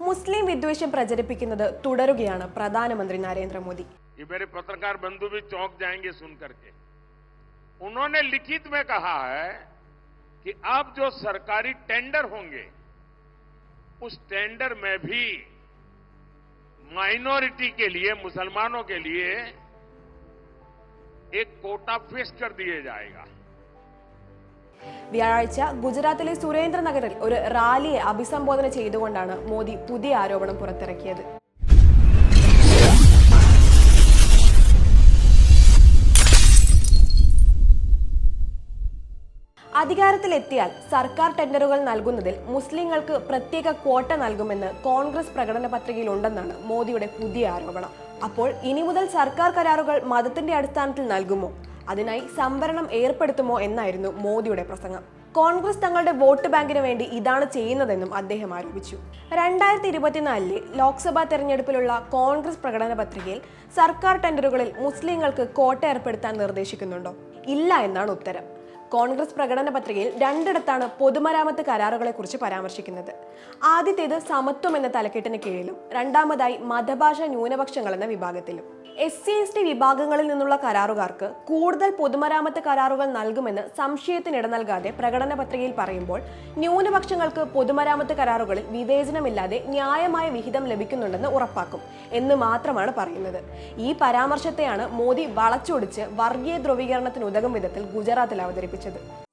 മുസ്ലിം വിദ്വേഷം പ്രചരിപ്പിക്കുന്നത് തുടരുകയാണ് പ്രധാനമന്ത്രി നരേന്ദ്രമോദി ये मेरे पत्रकार बंधु भी चौंक जाएंगे सुन करके उन्होंने लिखित में कहा है कि अब जो सरकारी टेंडर होंगे उस टेंडर में भी माइनॉरिटी के लिए मुसलमानों के लिए एक कोटा फिक्स कर दिए जाएगा വ്യാഴാഴ്ച ഗുജറാത്തിലെ സുരേന്ദ്രനഗറിൽ ഒരു റാലിയെ അഭിസംബോധന ചെയ്തുകൊണ്ടാണ് മോദി പുതിയ ആരോപണം പുറത്തിറക്കിയത്. അധികാരത്തിലെത്തിയാൽ സർക്കാർ ടെൻഡറുകൾ നൽകുന്നതിൽ മുസ്ലിങ്ങൾക്ക് പ്രത്യേക ക്വാട്ട നൽകുമെന്ന് കോൺഗ്രസ് പ്രകടന പത്രികയിലുണ്ടെന്നാണ് മോദിയുടെ പുതിയ ആരോപണം. അപ്പോൾ ഇനി മുതൽ സർക്കാർ കരാറുകൾ മതത്തിന്റെ അടിസ്ഥാനത്തിൽ നൽകുമോ? അതിനായി സംവരണം ഏർപ്പെടുത്തുമോ എന്നായിരുന്നു മോദിയുടെ പ്രസംഗം. കോൺഗ്രസ് തങ്ങളുടെ വോട്ട് ബാങ്കിന് വേണ്ടി ഇതാണ് ചെയ്യുന്നതെന്നും അദ്ദേഹം ആരോപിച്ചു. രണ്ടായിരത്തി ഇരുപത്തിനാലിലെ ലോക്സഭാ തെരഞ്ഞെടുപ്പിലുള്ള കോൺഗ്രസ് പ്രകടന പത്രികയിൽ സർക്കാർ ടെൻഡറുകളിൽ മുസ്ലിങ്ങൾക്ക് കോട്ട ഏർപ്പെടുത്താൻ നിർദ്ദേശിക്കുന്നുണ്ടോ? ഇല്ല എന്നാണ് ഉത്തരം. കോൺഗ്രസ് പ്രകടന പത്രികയിൽ രണ്ടിടത്താണ് പൊതുമരാമത്ത് കരാറുകളെ കുറിച്ച് പരാമർശിക്കുന്നത്. ആദ്യത്തേത് സമത്വം എന്ന തലക്കെട്ടിന് കീഴിലും രണ്ടാമതായി മതഭാഷ ന്യൂനപക്ഷങ്ങൾ എന്ന വിഭാഗത്തിലും. എസ് സി എസ് ടി വിഭാഗങ്ങളിൽ നിന്നുള്ള കരാറുകാർക്ക് കൂടുതൽ പൊതുമരാമത്ത് കരാറുകൾ നൽകുമെന്ന് സംശയത്തിനിട നൽകാതെ പ്രകടന പത്രികയിൽ പറയുമ്പോൾ ന്യൂനപക്ഷങ്ങൾക്ക് പൊതുമരാമത്ത് കരാറുകളിൽ വിവേചനമില്ലാതെ ന്യായമായ വിഹിതം ലഭിക്കുന്നുണ്ടെന്ന് ഉറപ്പാക്കും എന്ന് മാത്രമാണ് പറയുന്നത്. ഈ പരാമർശത്തെയാണ് മോദി വളച്ചൊടിച്ച് വർഗീയ ധ്രുവീകരണത്തിന് ഉതകും വിധത്തിൽ ഗുജറാത്തിൽ അവതരിപ്പിച്ചത്. కనిపించదు.